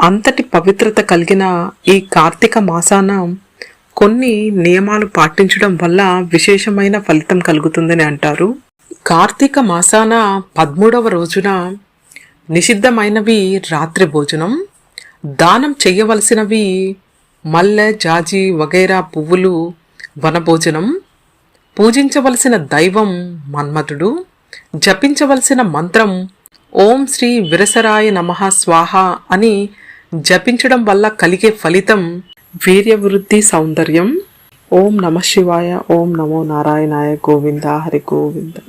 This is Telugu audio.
అంతటి పవిత్రత కలిగిన ఈ కార్తీక మాసాన కొన్ని నియమాలు పాటించడం వల్ల విశేషమైన ఫలితం కలుగుతుందని అంటారు. కార్తీక మాసాన పదమూడవ రోజున నిషిద్ధమైనవి రాత్రి భోజనం దానం చేయవలసినవి మల్లె జాజి వగైరా పువ్వులు వనభోజనం పూజించవలసిన దైవం మన్మధుడు జపించవలసిన మంత్రం ఓం శ్రీ విరసరాయ నమః స్వాహ అని జపించడం వల్ల కలిగే ఫలితం వీర్యవృద్ధి సౌందర్యం. ఓం నమ శివాయ ఓం నమో నారాయణాయ గోవింద హరి గోవింద.